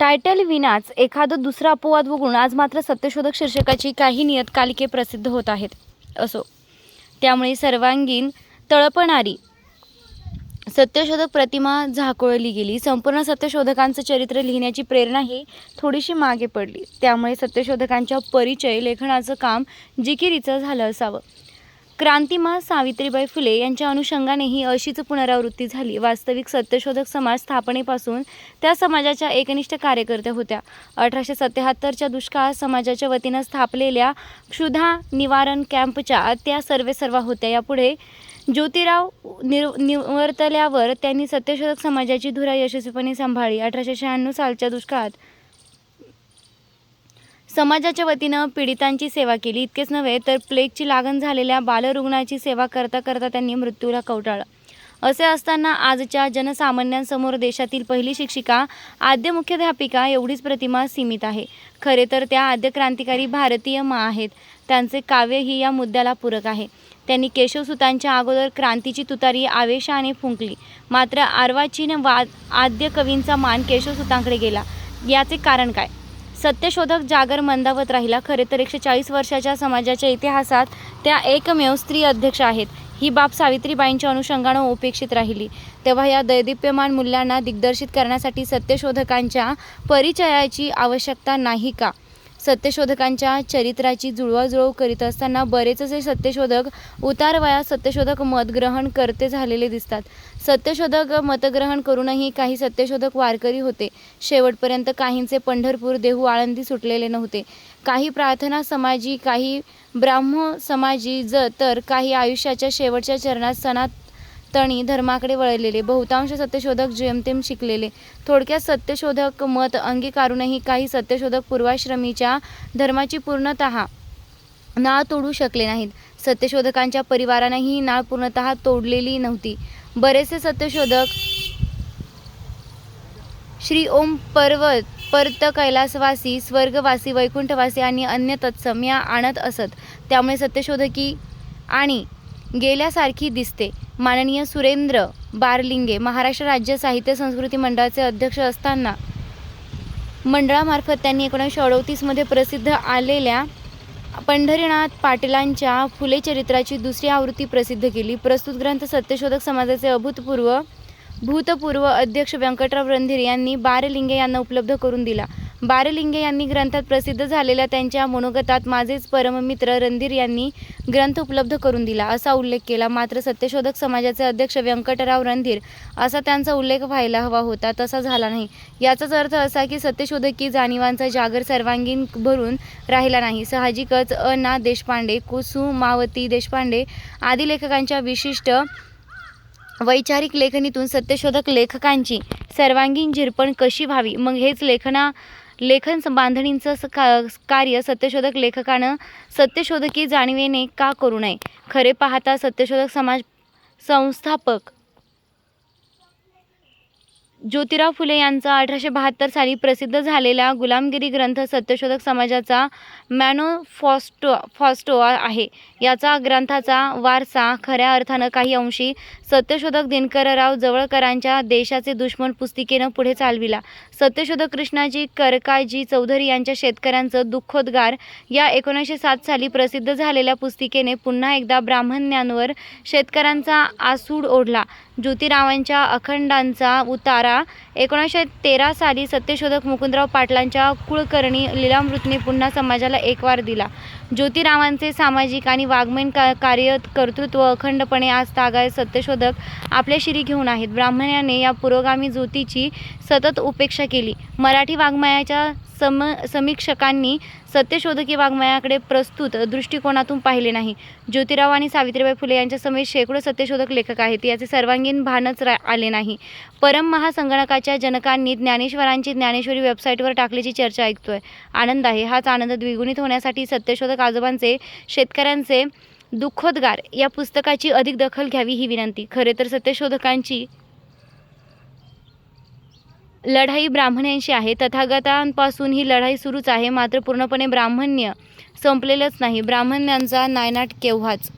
Title विनाच एखादं दुसरा अपवाद वगळून आज मात्र सत्यशोधक शीर्षकाची काही नियतकालिके प्रसिद्ध होत आहेत. असो. त्यामुळे सर्वांगीण तळपणारी सत्यशोधक प्रतिमा झाकोळली गेली. संपूर्ण सत्यशोधकांचं चरित्र लिहिण्याची प्रेरणाही थोडीशी मागे पडली. त्यामुळे सत्यशोधकांच्या परिचय लेखनाचं काम जिकिरीचं झालं असावं. क्रांतिमा सावित्रीबाई फुले यांच्या अनुषंगाने ही अशीच पुनरावृत्ती झाली. वास्तविक सत्यशोधक समाज स्थापनेपासून त्या समाजाच्या एकनिष्ठ कार्यकर्त्या होत्या. अठराशे सत्याहत्तरच्या दुष्काळ समाजाच्या वतीनं स्थापलेल्या क्षुधा निवारण कॅम्पच्या त्या सर्वेसर्वा होत्या. यापुढे ज्योतिराव निर निवर्तल्यावर त्यांनी सत्यशोधक समाजाची धुरा यशस्वीपणे सांभाळली. अठराशे शहाण्णव सालच्या दुष्काळात समाजाच्या वतीनं पीडितांची सेवा केली. इतकेच नव्हे तर प्लेगची लागण झालेल्या बालरुग्णाची सेवा करता करता त्यांनी मृत्यूला कवटाळलं. असे असताना आजच्या जनसामान्यांसमोर देशातील पहिली शिक्षिका आद्य मुख्याध्यापिका एवढीच प्रतिमा सीमित आहे. खरे तर त्या आद्य क्रांतिकारी भारतीय मा आहेत. त्यांचे काव्यही या मुद्द्याला पूरक आहे. त्यांनी केशवसुतांच्या अगोदर क्रांतीची तुतारी आवेशाने फुंकली. मात्र आर्वाचीन वाद आद्य कवींचा मान केशवसुतांकडे गेला. याचे कारण काय? सत्यशोधक जागर मंदावत राहिला. खरे तर एकशे चाळीस वर्षाच्या समाजाच्या इतिहासात त्या एकमेव स्त्री अध्यक्ष आहेत. ही बाब सावित्रीबाईंच्या अनुषंगानं उपेक्षित राहिली. तेव्हा या दैदिप्यमान मूल्यांना दिग्दर्शित करण्यासाठी सत्यशोधकांच्या परिचयाची आवश्यकता नाही का? सत्यशोधकांच्या चरित्राची जुळवाजुळव करीत असताना बरेचसे सत्यशोधक उतार वयात सत्यशोधक मतग्रहण करते झालेले दिसतात. सत्यशोधक मतग्रहण करूनही काही सत्यशोधक वारकरी होते. शेवटपर्यंत काहींचे पंढरपूर देहू आळंदी सुटलेले नव्हते. काही प्रार्थना समाजी काही ब्राह्म समाजी ज तर काही आयुष्याच्या शेवटच्या चरणात सणात तणी धर्माकडे वळलेले. बहुतांश सत्यशोधक जेमतेम शिकलेले. थोडक्यात सत्यशोधक मत अंगीकारूनही काही सत्यशोधक पूर्वाश्रमीच्या धर्माची पूर्णतः नाळ तोडू शकले नाहीत. सत्यशोधकांच्या परिवारानेही ही नाळ पूर्णतः तोडलेली नव्हती. बरेचसे सत्यशोधक श्री ओम पर्वत पर्त कैलासवासी स्वर्गवासी वैकुंठवासी आणि अन्य तत्सम या आणत असत. त्यामुळे सत्यशोधकी आणि गेल्यासारखी दिसते. माननीय सुरेंद्र बारलिंगे महाराष्ट्र राज्य साहित्य संस्कृती मंडळाचे अध्यक्ष असताना मंडळामार्फत त्यांनी एकोणीसशे अडतीसमध्ये प्रसिद्ध आलेल्या पंढरीनाथ पाटीलांच्या फुले चरित्राची दुसरी आवृत्ती प्रसिद्ध केली. प्रस्तुत ग्रंथ सत्यशोधक समाजाचे अभूतपूर्व भूतपूर्व अध्यक्ष व्यंकटराव रणधीर यांनी बारलिंगे यांना उपलब्ध करून दिला. बारलिंगे यांनी ग्रंथात प्रसिद्ध झालेल्या त्यांच्या मनोगतात माझेच परममित्र रणधीर यांनी ग्रंथ उपलब्ध करून दिला. असा उल्लेख केला. मात्र सत्यशोधक समाजाचे अध्यक्ष व्यंकटराव रणधीर असा त्यांचा उल्लेख व्हायला हवा होता तसा झाला नाही. याचाच अर्थ असा की सत्यशोधकी जाणीवांचा जागर सर्वांगीण भरून राहिला नाही. साहजिकच अ. ना. देशपांडे कुसु मावती देशपांडे आदी लेखकांच्या विशिष्ट वैचारिक लेखनीतून सत्यशोधक लेखकांची सर्वांगीण झिरपण कशी व्हावी? मग हेच लेखना लेखन बांधणींचं स- का कार्य सत्यशोधक लेखकानं सत्यशोधकी जाणीवेने का करू नये? खरे पाहता सत्यशोधक समाज संस्थापक ज्योतिराव फुले यांचा अठराशे बहात्तर साली प्रसिद्ध झालेला गुलामगिरी ग्रंथ सत्यशोधक समाजाचा मॅनोफॉस्टो फॉस्टो आहे. याचा ग्रंथाचा वारसा खऱ्या अर्थानं काही अंशी सत्यशोधक दिनकरराव जवळकरांच्या देशाचे दुश्मन पुस्तिकेनं पुढे चालविला. सत्यशोधक कृष्णाजी करकाजी चौधरी यांच्या शेतकऱ्यांचं दुःखोद्गार या एकोणीसशे सात साली प्रसिद्ध झालेल्या पुस्तिकेने पुन्हा एकदा ब्राह्मण्यांवर शेतकऱ्यांचा आसूड ओढला. ज्योतिरावांच्या अखंडांचा उतारा एकोणीसशे तेरा साली सत्यशोधक मुकुंदराव पाटलांच्या कुळकर्णी लीलामृतने पुन्हा समाजाला एकवार दिला. ज्योतिरावांचे सामाजिक आणि वाङ्मयीन का कार्य कर्तृत्व अखंडपणे आज तागाय सत्यशोधक आपल्या शिरी घेऊन आहेत. ब्राह्मण्याने या पुरोगामी ज्योतीची सतत उपेक्षा केली. मराठी वाङ्मयाच्या सम समीक्षकांनी सत्यशोधकी वाङ्मयाकडे प्रस्तुत दृष्टिकोनातून पाहिले नाही. ज्योतिराव आणि सावित्रीबाई फुले यांच्या समेत शेकडो सत्यशोधक लेखक आहेत. याचे सर्वांगीण भानच रा आले नाही. परम महासंगणकाच्या जनकांनी ज्ञानेश्वरांची ज्ञानेश्वरी वेबसाईटवर टाकल्याची चर्चा ऐकतोय. आनंद आहे. हाच आनंद द्विगुणित होण्यासाठी सत्यशोधक आजोबांचे शेतकऱ्यांचे दुःखोद्गार या पुस्तकाची अधिक दखल घ्यावी ही विनंती. खरे तर सत्यशोधकांची लढाई ब्राह्मणांशी आहे. तथागतांपासून ही लढाई सुरूच आहे. मात्र पूर्णपणे ब्राह्मण्य संपलेलंच नाही. ब्राह्मणांचा नायनाट केव्हाच?